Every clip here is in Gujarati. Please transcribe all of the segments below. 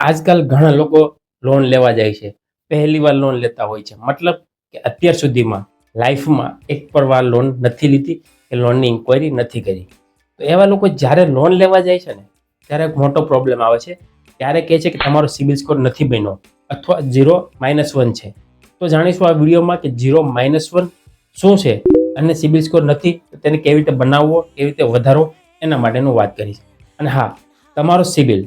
આજકાલ ઘણા લોકો લોન લેવા જાય છે. પહેલી વાર લોન લેતા હોય છે. મતલબ કે અત્યાર સુધીમાં લાઈફમાં એક પણ વાર લોન નથી લીધી કે લોનની ઇન્ક્વાયરી નથી કરી. તો એવા લોકો જ્યારે લોન લેવા જાય છે ને, ત્યારે એક મોટો પ્રોબ્લેમ આવે છે. ત્યારે કહે છે કે તમારો સિબિલ સ્કોર નથી બન્યો અથવા ઝીરો માઇનસ વન છે. તો જાણીશું આ વિડીયોમાં કે ઝીરો માઇનસ વન શું છે અને સિબિલ સ્કોર નથી, તો તેને કેવી રીતે બનાવવો, કેવી રીતે વધારવો, એના માટેનું વાત કરીશ. અને હા, તમારો સિબિલ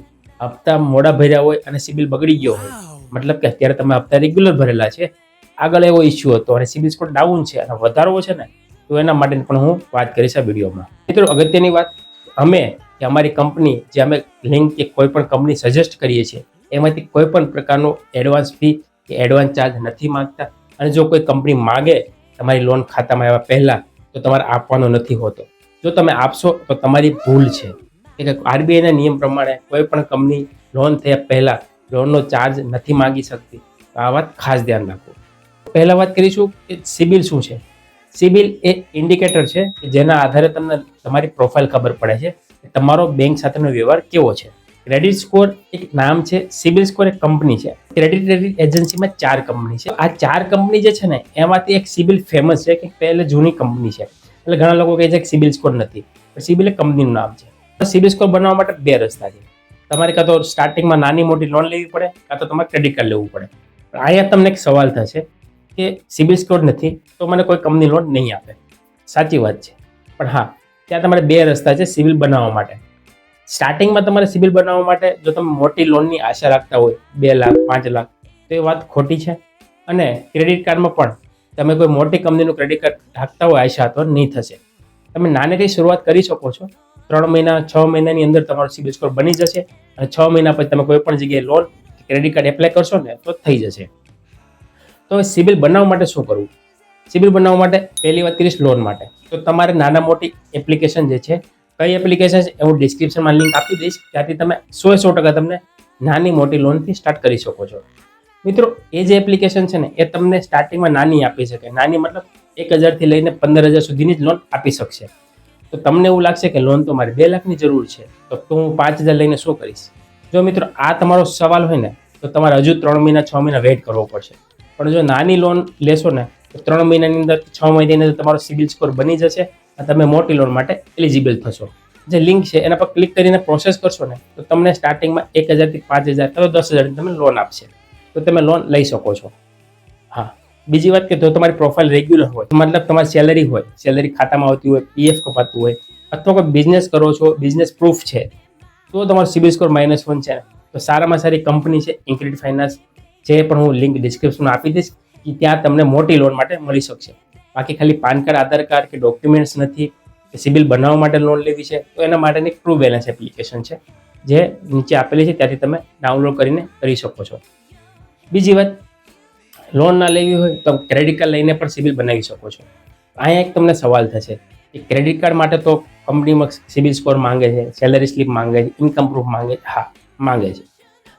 હપ્તા મોડા ભર્યા હોય અને સિબિલ બગડી ગયો હોય. મતલબ કે અત્યારે તમે હપ્તા રેગ્યુલર ભરેલા છે. આગળ એવો ઇસ્યુ હતો અને સિબિલ સ્કોર ડાઉન છે અને વધારવો છે ને, તો એના માટે પણ હું વાત કરીશ આ વિડીયોમાં મિત્રો, અગત્યની વાત, અમે કે અમારી કંપની જે અમે લિંક કે કોઈ પણ કંપની સજેસ્ટ કરીએ છીએ, એમાંથી કોઈ પણ પ્રકારનો એડવાન્સ ફી કે એડવાન્સ ચાર્જ નથી માંગતા. અને જો કોઈ કંપની માગે તમારી લોન ખાતામાં આવ્યા પહેલાં, તો તમારે આપવાનો નથી હોતો. જો તમે આપશો, તો તમારી ભૂલ છે. કે આરબીઆઈના નિયમ પ્રમાણે કોઈ પણ કંપની લોન થયા પહેલાં લોનનો ચાર્જ નથી માંગી શકતી. તો આ વાત ખાસ ધ્યાન રાખો. પહેલાં વાત કરીશું કે સિબિલ શું છે? સિબિલ એ ઇન્ડિકેટર છે કે જેના આધારે તમને તમારી પ્રોફાઇલ ખબર પડે છે કે તમારો બેંક સાથેનો વ્યવહાર કેવો છે. ક્રેડિટ સ્કોર એક નામ છે સિબિલ સ્કોર એક કંપની છે. ક્રેડિટ રેટિંગ એજન્સીમાં ચાર કંપની છે. આ ચાર કંપની જે છે ને, એમાંથી એક સિબિલ ફેમસ છે કે પહેલે જૂની કંપની છે. એટલે ઘણા લોકો કહે છે કે સિબિલ સ્કોર નથી. પણ સિબિલ એક કંપનીનું નામ છે. સિબિલ સ્કોર બનાવવા માટે બે રસ્તા છે. તમારે કાં તો સ્ટાર્ટિંગમાં નાની મોટી લોન લેવી પડે, કાં તો તમારે ક્રેડિટ કાર્ડ લેવું પડે. અહીંયા તમને એક સવાલ થશે કે સિબિલ સ્કોર નથી, તો મને કોઈ કંપની લોન નહીં આપે. સાચી વાત છે. પણ હા, ત્યાં તમારે બે રસ્તા છે સિબિલ બનાવવા માટે. સ્ટાર્ટિંગમાં તમારે સિબિલ બનાવવા માટે જો તમે મોટી લોનની આશા રાખતા હોય, બે લાખ, પાંચ લાખ, તો એ વાત ખોટી છે. અને ક્રેડિટ કાર્ડમાં પણ તમે કોઈ મોટી કંપનીનું ક્રેડિટ કાર્ડ રાખતા હોય, આશા તો નહીં થશે. તમે નાનેથી શરૂઆત કરી શકો છો? ત્રણ મહિના, છ મહિનાની અંદર તમારો સિબિલ સ્કોર બની જશે અને છ મહિના પછી તમે કોઈ પણ જગ્યાએ લોન ક્રેડિટ કાર્ડ એપ્લાય કરશો ને તો થઈ જશે. તો સિબિલ બનાવવા માટે શું કરવું? સિબિલ બનાવવા માટે પહેલી વાત કરીશ લોન માટે. તો તમારે નાના મોટી એપ્લિકેશન જે છે, કઈ એપ્લિકેશન છે હું ડિસ્ક્રિપ્શનમાં લિંક આપી દઈશ. ત્યાંથી તમે સો સો ટકા તમને નાની મોટી લોનથી સ્ટાર્ટ કરી શકો છો. મિત્રો, એ જે એપ્લિકેશન છે ને, એ તમને સ્ટાર્ટિંગમાં નાની આપી શકે. નાની મતલબ એક હજારથી લઈને પંદર હજાર સુધીની જ લોન આપી શકશે. તો તમને એવું લાગશે કે લોન તો મારે બે લાખની જરૂર છે, તો હું પાંચ હજાર લઈને શું કરીશ? જો મિત્રો, આ તમારો સવાલ હોય ને, તો તમારે હજુ ત્રણ મહિના, છ મહિના વેઇટ કરવો પડશે. પણ જો નાની લોન લેશો ને, તો ત્રણ મહિનાની અંદર છ મહિનાની અંદર તમારો સિબિલ સ્કોર બની જશે અને તમે મોટી લોન માટે એલિજિબલ થશો. જે લિંક છે, એના પર ક્લિક કરીને પ્રોસેસ કરશો ને, તો તમને સ્ટાર્ટિંગમાં એક હજારથી પાંચ હજાર, અથવા દસ હજારની તમે લોન આપશે. તો તમે લોન લઈ શકો છો. હા. બીજી વાત કે જો તમારી પ્રોફાઇલ રેગ્યુલર હોય મતલબ તમારી સેલરી હોય સેલરી ખાતામાં આવતી હોય પીએફ કપાતું હોય, અથવા કોઈ બિઝનેસ કરો છો બિઝનેસ પ્રૂફ છે, તો તમારો સિબિલ સ્કોર માઇનસ વન છે. તો સારામાં સારી કંપની છે ઇન્ક્રેડિટ ફાઇનાન્સ જે પણ હું લિંક ડિસ્ક્રિપ્શનમાં આપી દઈશ કે ત્યાં તમને મોટી લોન માટે મળી શકશે. બાકી ખાલી પાન કાર્ડ, આધાર કાર્ડ કે ડોક્યુમેન્ટ્સ નથી, કે સિબિલ બનાવવા માટે લોન લેવી છે, તો એના માટેની ટ્રુ બેલેન્સ એપ્લિકેશન છે, જે નીચે આપેલી છે, ત્યાંથી તમે ડાઉનલોડ કરીને કરી શકો છો. બીજી વાત લોન ના લેવી હોય તો ક્રેડિટ કાર્ડ લઈને પણ સિબિલ બનાવી શકો છો. અહીંયા એક તમને સવાલ થશે કે ક્રેડિટ કાર્ડ માટે તો કંપનીમાં સિબિલ સ્કોર માંગે છે સેલરી સ્લીપ માંગે છે ઇન્કમ પ્રૂફ માંગે છે, હા, માંગે છે.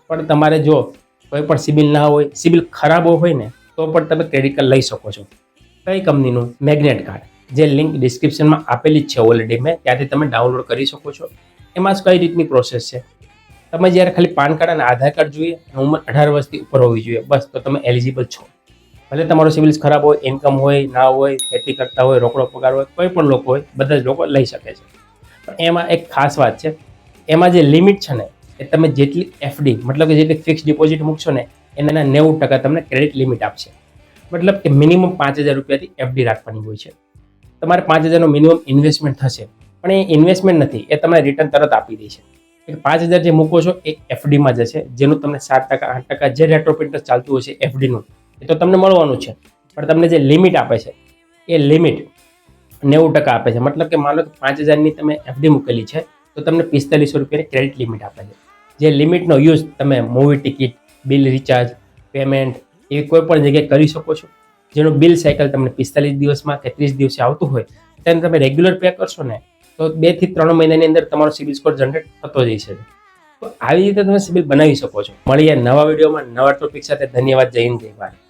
પણ તમારે જો કોઈ પણ સિબિલ ના હોય સિબિલ ખરાબ હોય ને, તો પણ તમે ક્રેડિટ કાર્ડ લઈ શકો છો. કઈ કંપનીનું? Magnet card. જે લિંક ડિસ્ક્રિપ્શનમાં આપેલી જ છે ઓલરેડી મેં, ત્યાંથી તમે ડાઉનલોડ કરી શકો છો. એમાં કઈ રીતની પ્રોસેસ છે? તમે જ્યારે ખાલી પાન કાર્ડ અને આધાર કાર્ડ જોઈએ ઉંમર અઢાર વર્ષથી ઉપર હોવી જોઈએ, બસ, તો તમે એલિજિબલ છો. ભલે તમારો સિવિલ્સ ખરાબ હોય ઇન્કમ હોય, ના હોય, ખેતી કરતા હોય, રોકડો પગાર હોય, કોઈ પણ લોકો હોય, બધા જ લોકો લઈ શકે છે. પણ એમાં એક ખાસ વાત છે, એમાં જે લિમિટ છે ને, એ તમે જેટલી એફડી મતલબ કે જેટલી ફિક્સ ડિપોઝિટ મૂકશો ને, એના નેવું ટકા તમને ક્રેડિટ લિમિટ આપશે. મતલબ કે મિનિમમ પાંચ હજાર રૂપિયાથી એફડી રાખવાની હોય છે. તમારે પાંચ હજારનો મિનિમમ ઇન્વેસ્ટમેન્ટ થશે, પણ એ ઇન્વેસ્ટમેન્ટ નથી, એ તમને રિટર્ન તરત આપી દે છે. પાંચ હજાર જે મૂકો છો, એ એફડીમાં જશે. જેનું તમને સાત ટકા, આઠ ટકા જે રેટ ઓફ ઇન્ટરેસ્ટ ચાલતું હશે એફડીનું. એ તો તમને મળવાનું છે, પણ તમને જે લિમિટ આપે છે, એ લિમિટ નેવું ટકા આપે છે. મતલબ કે માનો કે પાંચ હજારની તમે એફડી મૂકેલી છે, તો તમને પિસ્તાલીસો રૂપિયાની ક્રેડિટ લિમિટ આપે છે. જે લિમિટનો યુઝ તમે movie ticket bill recharge payment એવી કોઈ પણ જગ્યાએ કરી શકો છો. જેનું બિલ સાયકલ તમને પિસ્તાલીસ દિવસમાં કે ત્રીસ દિવસે આવતું હોય, તેને તમે રેગ્યુલર પે કરશો ને તો બેથી ત્રણ મહિનાની અંદર તમારો સિબિલ સ્કોર જનરેટ થતો જઈ છે. તો આવી રીતે તમે સિબિલ બનાવી શકો છો. મળીએ નવા વિડીયોમાં નવા ટોપિક સાથે. ધન્યવાદ. જય હિન્દ, જય ભારત.